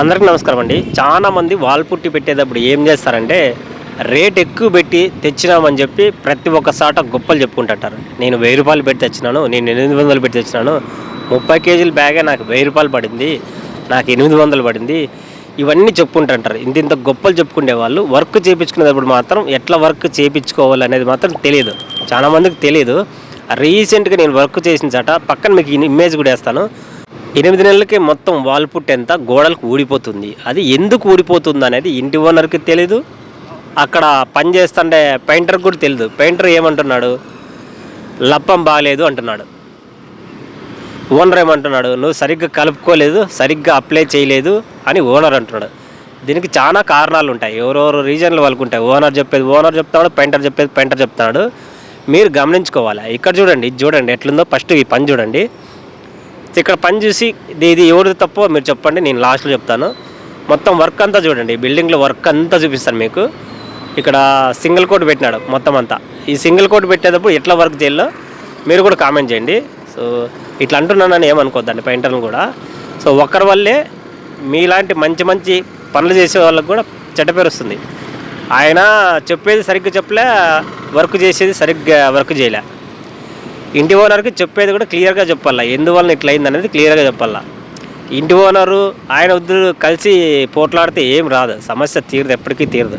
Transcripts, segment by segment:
అందరికీ నమస్కారం అండి. చాలా మంది వాల్ పుట్టి పెట్టేటప్పుడు ఏం చేస్తారంటే రేట్ ఎక్కువ పెట్టి తెచ్చినామని చెప్పి ప్రతి ఒక్క సాట గొప్పలు చెప్పుకుంటుంటారు. నేను వెయ్యి రూపాయలు పెట్టి తెచ్చినాను నేను ఎనిమిది వందలు పెట్టి తెచ్చినాను ముప్పై కేజీల బ్యాగే నాకు వెయ్యి రూపాయలు పడింది నాకు ఎనిమిది వందలు పడింది ఇవన్నీ చెప్పుకుంటుంటారు. ఇంత ఇంత గొప్పలు చెప్పుకునే వాళ్ళు వర్క్ చేయించుకునేటప్పుడు మాత్రం ఎట్లా వర్క్ చేయించుకోవాలి అనేది మాత్రం తెలియదు చాలా మందికి తెలియదు రీసెంట్గా నేను వర్క్ చేసిన చాట పక్కన మీకు ఇమేజ్ కూడా వేస్తాను. ఎనిమిది నెలలకి మొత్తం వాల్ పుట్ ఎంత? గోడలకు ఊడిపోతుంది. అది ఎందుకు ఊడిపోతుంది అనేది ఇంటి ఓనర్కి తెలీదు. అక్కడ పని చేస్తుండే పెయింటర్కి కూడా తెలియదు పెయింటర్ ఏమంటున్నాడు? లప్పం బాగాలేదు అంటున్నాడు. ఓనర్ ఏమంటున్నాడు? నువ్వు సరిగ్గా కలుపుకోలేదు సరిగ్గా అప్లై చేయలేదు అని ఓనర్ అంటున్నాడు. దీనికి చాలా కారణాలు ఉంటాయి. ఎవరెవరు రీజన్లు వాళ్ళకు ఉంటాయి ఓనర్ చెప్పేది ఓనర్ చెప్తాడు పెయింటర్ చెప్పేది పెయింటర్ చెప్తాడు మీరు గమనించుకోవాలి? ఇక్కడ చూడండి ఇది చూడండి ఎట్లుందో. ఫస్ట్ ఈ పని చూడండి. ఇక్కడ పని చూసి ఇది ఇది ఎవరిది తప్పో మీరు చెప్పండి నేను లాస్ట్లో చెప్తాను. మొత్తం వర్క్ అంతా చూడండి బిల్డింగ్లో వర్క్ అంతా చూపిస్తాను మీకు. ఇక్కడ సింగిల్ కోట్ పెట్టినాడు మొత్తం అంతా. ఈ సింగిల్ కోట్ పెట్టేటప్పుడు ఎట్లా వర్క్ చేయాలో మీరు కూడా కామెంట్ చేయండి. సో ఇట్లా అంటున్నానని ఏమనుకోద్దండి పెయింటర్ని కూడా. సో ఒక్కరి వల్లే మీలాంటి మంచి మంచి పనులు చేసే వాళ్ళకి కూడా చెడ్డ పేరు వస్తుంది. ఆయన చెప్పేది సరిగ్గా చెప్పలే వర్క్ చేసేది సరిగ్గా వర్క్ చేయలే. ఇంటి ఓనర్కి చెప్పేది కూడా క్లియర్గా చెప్పాలా? ఎందువల్ల ఇట్లా అయింది అనేది క్లియర్గా చెప్పాలా? ఇంటి ఓనరు ఆయన ఇద్దరు కలిసి పోట్లాడితే ఏం రాదు. సమస్య తీరదు ఎప్పటికీ తీరదు.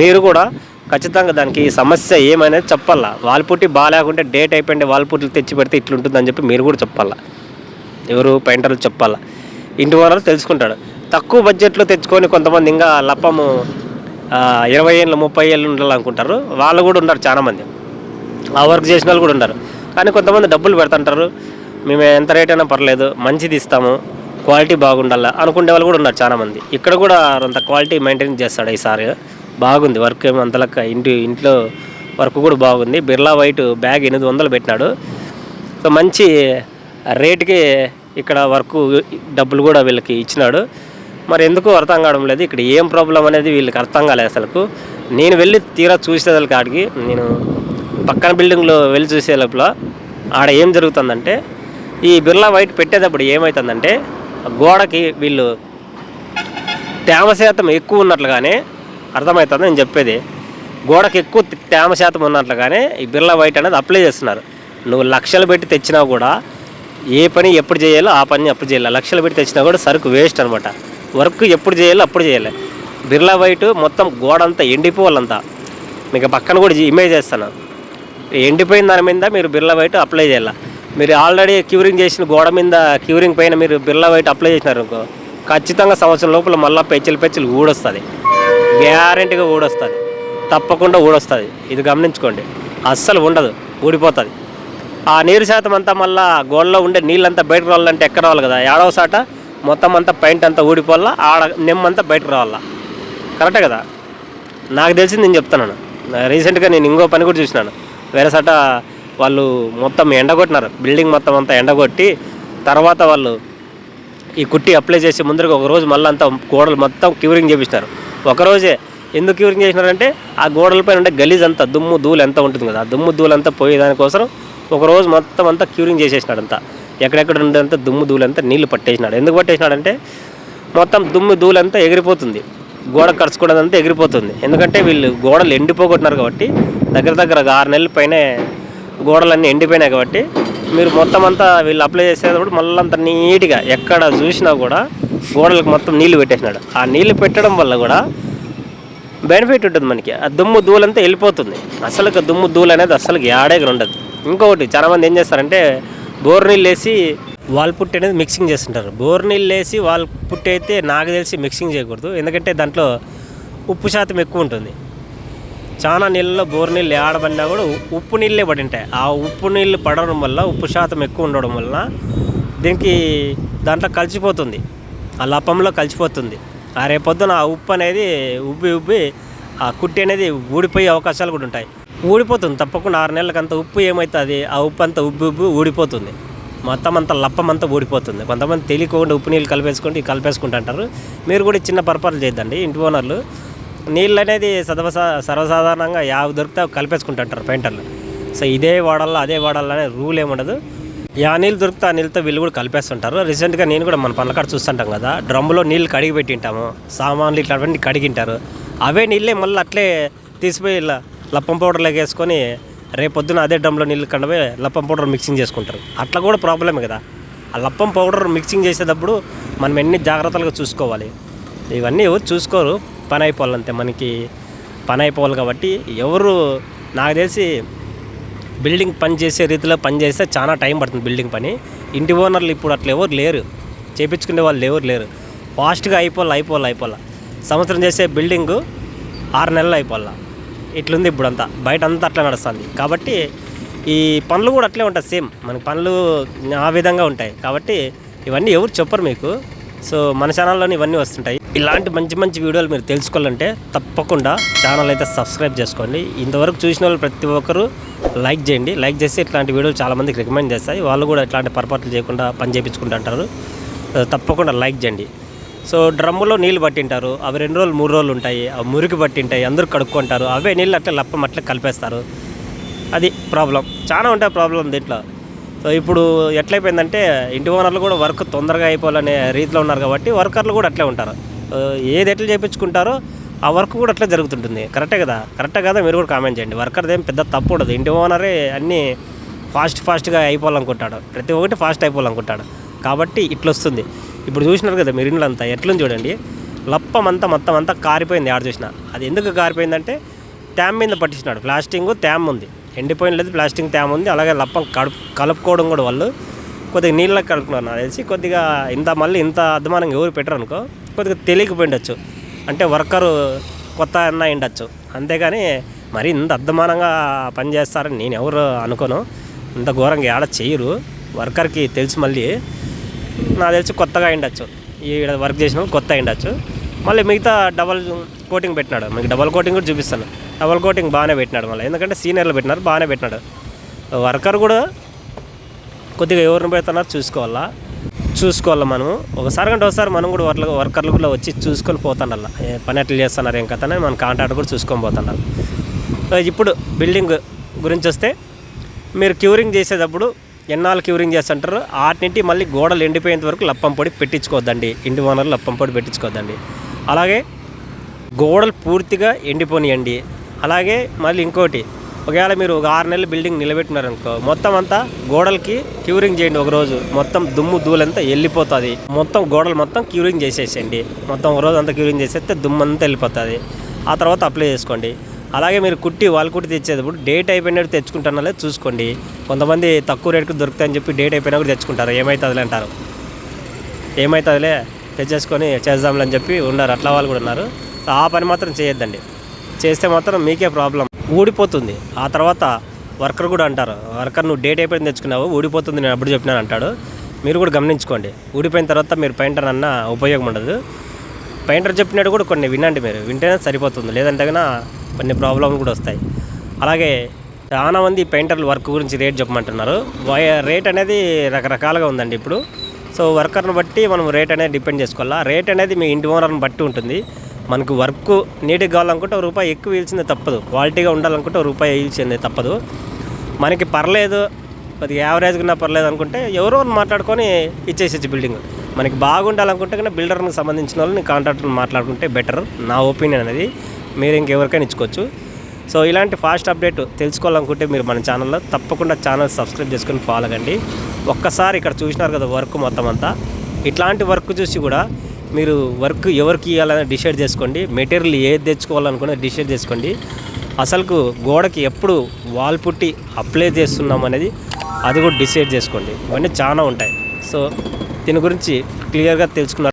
మీరు కూడా ఖచ్చితంగా దానికి సమస్య ఏమనేది చెప్పాలా? వాల్పుట్టి బాగాలేకుంటే డేట్ అయిపోయింది వాల్పుట్లు తెచ్చి పెడితే ఇట్లుంటుందని చెప్పి మీరు కూడా చెప్పాలా? ఎవరు పెయింటర్లు చెప్పాలా? ఇంటి ఓనర్ తెలుసుకుంటాడు. తక్కువ బడ్జెట్లో తెచ్చుకొని కొంతమంది ఇంకా లప్పము ఇరవై ఏళ్ళు ముప్పై ఏళ్ళు ఉండాలనుకుంటారు. వాళ్ళు కూడా ఉన్నారు చాలామంది. ఆ వర్క్ చేసిన వాళ్ళు కూడా ఉన్నారు. కానీ కొంతమంది డబ్బులు పెడుతుంటారు. మేము ఎంత రేట్ అయినా పర్లేదు మంచిది ఇస్తాము క్వాలిటీ బాగుండాలా అనుకునే వాళ్ళు కూడా ఉన్నారు చాలామంది. ఇక్కడ కూడా అంత క్వాలిటీ మెయింటైన్ చేస్తాడు ఈసారి బాగుంది వర్క్ ఏమో అంతలక్క ఇంటి ఇంట్లో వర్క్ కూడా బాగుంది. బిర్లా వైట్ బ్యాగ్ ఎనిమిది వందలు పెట్టినాడు. సో మంచి రేటుకి ఇక్కడ వర్క్ డబ్బులు కూడా వీళ్ళకి ఇచ్చినాడు. మరి ఎందుకు అర్థం కావడం లేదు ఇక్కడ ఏం ప్రాబ్లం అనేది వీళ్ళకి అర్థం కాలేదు అసలు నేను వెళ్ళి తీరా చూసేదానికి కాడికి నేను పక్కన బిల్డింగ్లో వెళ్ళి చూసే లోపల ఆడ ఏం జరుగుతుందంటే ఈ బిర్లా వైట్ పెట్టేటప్పుడు ఏమవుతుందంటే గోడకి వీళ్ళు తేమ శాతం ఎక్కువ ఉన్నట్లుగానే అర్థమవుతుంది నేను చెప్పేది. గోడకి ఎక్కువ తేమ శాతం ఉన్నట్లుగానే ఈ బిర్లా వైట్ అనేది అప్లై చేస్తున్నారు. నువ్వు లక్షలు పెట్టి తెచ్చినా కూడా ఏ పని ఎప్పుడు చేయాలో ఆ పని అప్పుడు చేయాలి. లక్షలు పెట్టి తెచ్చినా కూడా సరుకు వేస్ట్ అనమాట వర్క్ ఎప్పుడు చేయాలో అప్పుడు చేయాలి. బిర్లా వైట్ మొత్తం గోడ అంతా ఎండిపోవాలంతా మీకు పక్కన కూడా ఇమేజ్ చేస్తాను. ఎండిపోయిన దాని మీద మీరు బిర్లా వైట్ అప్లై చేయాలి? మీరు ఆల్రెడీ క్యూరింగ్ చేసిన గోడ మీద క్యూరింగ్ పైన మీరు బిర్లా వైట్ అప్లై చేసినారు అనుకో ఖచ్చితంగా సంవత్సరం లోపల మళ్ళీ పెచ్చలు పెచ్చలు ఊడొస్తుంది. గ్యారెంటీగా ఊడొస్తుంది. తప్పకుండా ఊడొస్తుంది. ఇది గమనించుకోండి. అస్సలు ఉండదు. ఊడిపోతుంది. ఆ నీరు శాతం అంతా మళ్ళీ గోడలో ఉండే నీళ్ళంతా బయటకు రావాలంటే ఎక్కడ రావాలి కదా? ఏడవ సాట మొత్తం అంతా పెయింట్ అంతా ఊడిపోవాలా? ఆడ నిమ్మంతా బయటకు రావాలా? కరెక్టే కదా? నాకు తెలిసింది నేను చెప్తున్నాను. రీసెంట్గా నేను ఇంకో పని కూడా చూసినాను. వేరే వాళ్ళు మొత్తం ఎండగొట్టినారు. బిల్డింగ్ మొత్తం అంతా ఎండగొట్టి తర్వాత వాళ్ళు ఈ కుట్టి అప్లై చేసి ముందరగా ఒక రోజు మళ్ళీ అంతా గోడలు మొత్తం క్యూరింగ్ చేపించినారు ఒకరోజే ఎందుకు క్యూరింగ్ చేసినారంటే ఆ గోడలపైన ఉండే గలీజ్ అంతా దుమ్ము ధూళి ఎంత ఉంటుంది కదా ఆ దుమ్ము ధూళి అంతా పోయేదానికోసం ఒకరోజు మొత్తం అంతా క్యూరింగ్ చేసేసినాడు అంతా ఎక్కడెక్కడ ఉండేంత దుమ్ము ధూళంతా అంతా నీళ్ళు పట్టేసినాడు. ఎందుకు పట్టేసినాడంటే మొత్తం దుమ్ము ధూళంతా ఎగిరిపోతుంది. గోడ కరుచుకోవడంతా ఎగిరిపోతుంది. ఎందుకంటే వీళ్ళు గోడలు ఎండిపోగొట్టినారు కాబట్టి దగ్గర దగ్గర ఒక ఆరు నెలల పైనే గోడలన్నీ ఎండిపోయినాయి కాబట్టి మీరు మొత్తం అంతా వీళ్ళు అప్లై చేసేటప్పుడు మళ్ళీ అంత నీట్గా ఎక్కడ చూసినా కూడా గోడలకు మొత్తం నీళ్ళు పెట్టేసినాడు. ఆ నీళ్ళు పెట్టడం వల్ల కూడా బెనిఫిట్ ఉంటుంది మనకి. ఆ దుమ్ము ధూళంతా వెళ్ళిపోతుంది. అసలు దుమ్ము ధూళి అనేది అసలు ఏడేగా ఉండదు. ఇంకొకటి చాలామంది ఏం చేస్తారంటే బోర్ నీళ్ళు వేసి వాల్ పుట్టి అనేది మిక్సింగ్ చేస్తుంటారు. బోర్ నీళ్ళు వేసి వాల్ పుట్టి అయితే నాకు తెలిసి మిక్సింగ్ చేయకూడదు. ఎందుకంటే దాంట్లో ఉప్పు శాతం ఎక్కువ ఉంటుంది. చాలా నీళ్ళలో బోర్ నీళ్ళు ఆడబడినా కూడా ఉప్పు నీళ్ళే పడి ఉంటాయి ఆ ఉప్పు నీళ్ళు పడడం వల్ల ఉప్పు శాతం ఎక్కువ ఉండడం వలన దీనికి దాంట్లో కలిసిపోతుంది. ఆ లపంలో కలిసిపోతుంది. ఆ రేపొద్దున ఆ ఉప్పు అనేది ఉబ్బి ఉబ్బి ఆ కుట్టి అనేది ఊడిపోయే అవకాశాలు కూడా ఉంటాయి. ఊడిపోతుంది. తప్పకుండా ఆరు నెలలకు అంత ఉప్పు ఏమవుతుంది ఆ ఉప్పు అంతా ఉబ్బి ఉబ్బి ఊడిపోతుంది. మొత్తం అంతా లప్పం అంతా ఊడిపోతుంది. కొంతమంది తెలియకుండా ఉప్పు నీళ్ళు కలిపేసుకుంటే కలిపేసుకుంటూ అంటారు. మీరు కూడా చిన్న పొరపాట్లు చేద్దండి ఇంటి ఓనర్లు నీళ్ళు అనేది సదవ సర్వసాధారణంగా యావ దొరికితే అవి కలిపేసుకుంటుంటారు పెయింటర్లు. సో ఇదే వాడాలా అదే వాడాలా అనే రూల్ ఏముండదు. ఆ నీళ్ళు దొరికితే ఆ నీళ్ళతో వీళ్ళు కూడా కలిపేస్తుంటారు. రీసెంట్గా నేను కూడా మన పనులకాడ చూస్తుంటాం కదా డ్రమ్ములో నీళ్ళు కడిగి పెట్టింటాము సామాన్లు ఇట్లాంటివన్నీ కడిగింటారు అవే నీళ్ళే మళ్ళీ అట్లే తీసిపోయి ఇలా లప్పం పౌడర్లోకి వేసుకొని రేపొద్దున అదే డ్రమ్లో నీళ్ళు కండవే లప్పం పౌడర్ మిక్సింగ్ చేసుకుంటారు. అట్లా కూడా ప్రాబ్లమే కదా. ఆ లప్పం పౌడర్ మిక్సింగ్ చేసేటప్పుడు మనం ఎన్ని జాగ్రత్తలుగా చూసుకోవాలి? ఇవన్నీ ఎవరు చూసుకోరు. పని అయిపోవాలంతే మనకి పని అయిపోవాలి కాబట్టి ఎవరు నాకు తెలిసి బిల్డింగ్ పని చేసే రీతిలో పని చేస్తే చాలా టైం పడుతుంది బిల్డింగ్ పని. ఇంటి ఓనర్లు ఇప్పుడు అట్లా ఎవరు లేరు. చేపించుకునే వాళ్ళు ఎవరు లేరు. ఫాస్ట్గా అయిపోవాలి అయిపోవాలి అయిపోవాలి. సంవత్సరం చేసే బిల్డింగ్ ఆరు నెలలు అయిపోవాలా. ఇట్లుంది ఇప్పుడు అంతా బయట అంతా అట్లా నడుస్తుంది. కాబట్టి ఈ పనులు కూడా అట్లే ఉంటాయి సేమ్. మనకి పనులు ఆ విధంగా ఉంటాయి. కాబట్టి ఇవన్నీ ఎవరు చెప్పరు మీకు. సో మన ఛానల్లోనే ఇవన్నీ వస్తుంటాయి. ఇలాంటి మంచి మంచి వీడియోలు మీరు తెలుసుకోవాలంటే తప్పకుండా ఛానల్ అయితే సబ్స్క్రైబ్ చేసుకోండి. ఇంతవరకు చూసిన వాళ్ళు ప్రతి ఒక్కరు లైక్ చేయండి. లైక్ చేస్తే ఇట్లాంటి వీడియోలు చాలామందికి రికమెండ్ చేస్తాయి. వాళ్ళు కూడా ఇట్లాంటి పొరపాట్లు చేయకుండా పని చేయించుకుంటుంటారు తప్పకుండా లైక్ చేయండి. సో డ్రమ్ములో నీళ్ళు పట్టింటారు. అవి రెండు రోజులు మూడు రోజులు ఉంటాయి. అవి మురికి పట్టింటాయి. అందరూ కడుక్కుంటారు. అవే నీళ్ళు అట్లా లప్పం అట్లా కలిపేస్తారు. అది ప్రాబ్లం. చాలా ఉంటాయి ప్రాబ్లం దీంట్లో. సో ఇప్పుడు ఎట్లయిపోయిందంటే ఇంటి ఓనర్లు కూడా వర్క్ తొందరగా అయిపోవాలనే రీతిలో ఉన్నారు కాబట్టి వర్కర్లు కూడా అట్లే ఉంటారు. ఏది ఎట్లా చేయించుకుంటారో ఆ వర్క్ కూడా అట్లా జరుగుతుంటుంది. కరెక్టే కదా? కరెక్టే కదా? మీరు కూడా కామెంట్ చేయండి. వర్కర్ది ఏం పెద్ద తప్పు ఉండదు. ఇంటి ఓనరే అన్నీ ఫాస్ట్ ఫాస్ట్గా అయిపోవాలనుకుంటాడు. ప్రతి ఒక్కటి ఫాస్ట్ అయిపోవాలనుకుంటాడు. కాబట్టి ఇట్లా వస్తుంది ఇప్పుడు చూసినారు కదా మీరు ఇండ్లంతా అంతా ఎట్లని చూడండి. లప్పం అంతా మొత్తం అంతా కారిపోయింది ఆడ చూసిన. అది ఎందుకు కారిపోయిందంటే ట్యామ్ మీద పట్టించినాడు. ప్లాస్టింగ్ ట్యామ్ ఉంది. ఎండిపోయిన లేదు ప్లాస్టింగ్ ట్యామ్ ఉంది. అలాగే లప్పం కడుపు కలుపుకోవడం కూడా వాళ్ళు కొద్దిగా నీళ్ళకి కలుపుకున్నారు నాకు తెలిసి కొద్దిగా ఇంత మళ్ళీ ఇంత అధ్వానంగా ఎవరు పెట్టరు అనుకో కొద్దిగా తెలియకపోయిండొచ్చు. అంటే వర్కరు కొత్త అన్న ఉండొచ్చు అంతేగాని మరి ఇంత అధ్వానంగా పని చేస్తారని నేను ఎవరు అనుకోను. ఇంత ఘోరంగా ఏడ చేయరు. వర్కర్కి తెలిసి మళ్ళీ. నాకు తెలిసి కొత్తగా ఉండొచ్చు ఈ వర్క్ చేసిన కొత్త ఉండొచ్చు మళ్ళీ మిగతా డబల్ కోటింగ్ పెట్టినాడు. మీకు డబల్ కోటింగ్ కూడా చూపిస్తాను. డబల్ కోటింగ్ బాగానే పెట్టినాడు మళ్ళీ. ఎందుకంటే సీనియర్లు పెట్టినారు బాగానే పెట్టినాడు. వర్కర్ కూడా కొద్దిగా ఎవరిని పెడుతున్నారు చూసుకోవాలా? చూసుకోవాలి మనం ఒకసారి కంటే ఒకసారి మనం కూడా వర్క్ వర్కర్లు కూడా వచ్చి చూసుకొని పోతుండాల ఏ పని ఎట్లా చేస్తున్నారు ఏం కథనే మన కాంట్రాక్ట్ కూడా చూసుకొని పోతుండాలి ఇప్పుడు బిల్డింగ్ గురించి వస్తే మీరు క్యూరింగ్ చేసేటప్పుడు ఎన్నాళ్ళు క్యూరింగ్ చేస్తుంటారు? ఆటినింటి మళ్ళీ గోడలు ఎండిపోయేంత వరకు లప్పం పొడి పెట్టించుకోవద్దండి. ఇంటి ఓనర్లు లప్పం పొడి పెట్టించుకోవద్దండి. అలాగే గోడలు పూర్తిగా ఎండిపోనియండి. అలాగే మళ్ళీ ఇంకోటి ఒకవేళ మీరు ఒక ఆరు నెలలు బిల్డింగ్ నిలబెట్టినారనుకో మొత్తం అంతా గోడలకి క్యూరింగ్ చేయండి ఒక రోజు మొత్తం దుమ్ము ధూళంతా వెళ్ళిపోతుంది. మొత్తం గోడలు మొత్తం క్యూరింగ్ చేసేసేయండి. మొత్తం ఒక రోజు అంతా క్యూరింగ్ చేసేస్తే దుమ్ము అంతా వెళ్ళిపోతుంది. ఆ తర్వాత అప్లై చేసుకోండి. అలాగే మీరు కుట్టి వాళ్ళు కుట్టి తెచ్చేటప్పుడు డేట్ అయిపోయినట్టు తెచ్చుకుంటున్నా చూసుకోండి. కొంతమంది తక్కువ రేటుకు దొరుకుతాయని చెప్పి డేట్ అయిపోయినా కూడా తెచ్చుకుంటారు. ఏమవుతుందిలే అంటారు. ఏమవుతుందిలే తెచ్చేసుకొని చేద్దాంలే అని చెప్పి ఉన్నారు అట్లా వాళ్ళు కూడా ఉన్నారు. ఆ పని మాత్రం చేయొద్దండి. చేస్తే మాత్రం మీకే ప్రాబ్లం ఊడిపోతుంది. ఆ తర్వాత వర్కర్ కూడా అంటారు వర్కర్ నువ్వు డేట్ అయిపోయింది తెచ్చుకున్నావు ఊడిపోతుంది నేను అప్పుడు చెప్పినాను అంటాడు. మీరు కూడా గమనించుకోండి. ఊడిపోయిన తర్వాత మీరు పెయింటర్ అన్న ఉపయోగం ఉండదు. పెయింటర్ చెప్పినట్టు కూడా కొన్ని వినండి మీరు. వింటేనే సరిపోతుంది. లేదంటే కన్నా కొన్ని ప్రాబ్లమ్లు కూడా వస్తాయి. అలాగే చాలా మంది పెయింటర్లు వర్క్ గురించి రేట్ చెప్పమంటున్నారు. రేట్ అనేది రకరకాలుగా ఉందండి ఇప్పుడు. సో వర్కర్ని బట్టి మనం రేట్ అనేది డిపెండ్ చేసుకోవాలా? రేట్ అనేది మీ ఇంటి ఓనర్ని బట్టి ఉంటుంది. మనకు వర్క్ నీట్గా కావాలనుకుంటే ఒక రూపాయి ఎక్కువ ఇల్చిందే తప్పదు. క్వాలిటీగా ఉండాలనుకుంటే ఒక రూపాయి ఇల్చిందే తప్పదు. మనకి పర్లేదు కొద్దిగా యావరేజ్గా పర్లేదు అనుకుంటే ఎవరో మాట్లాడుకొని ఇచ్చేసేచ్చు బిల్డింగ్ మనకి బాగుండాలనుకుంటే కన్నా బిల్డర్కి సంబంధించిన వాళ్ళని కాంట్రాక్టర్ని మాట్లాడుకుంటే బెటర్ నా ఒపీనియన్ అనేది. మీరు ఇంకెవరికైనా ఇచ్చుకోవచ్చు. సో ఇలాంటి ఫాస్ట్ అప్డేట్ తెలుసుకోవాలనుకుంటే మీరు మన ఛానల్లో తప్పకుండా ఛానల్ సబ్స్క్రైబ్ చేసుకొని ఫాలో కండి. ఒక్కసారి ఇక్కడ చూసినారు కదా వర్క్ మొత్తం అంతా. ఇట్లాంటి వర్క్ చూసి కూడా మీరు వర్క్ ఎవరికి ఇవ్వాలని డిసైడ్ చేసుకోండి. మెటీరియల్ ఏది తెచ్చుకోవాలనుకున్నా డిసైడ్ చేసుకోండి. అసలుకు గోడకి ఎప్పుడు వాల్ పుట్టి అప్లై చేస్తున్నాం అనేది అది కూడా డిసైడ్ చేసుకోండి. ఇవన్నీ చాలా ఉంటాయి. సో దీని గురించి క్లియర్గా తెలుసుకున్నారు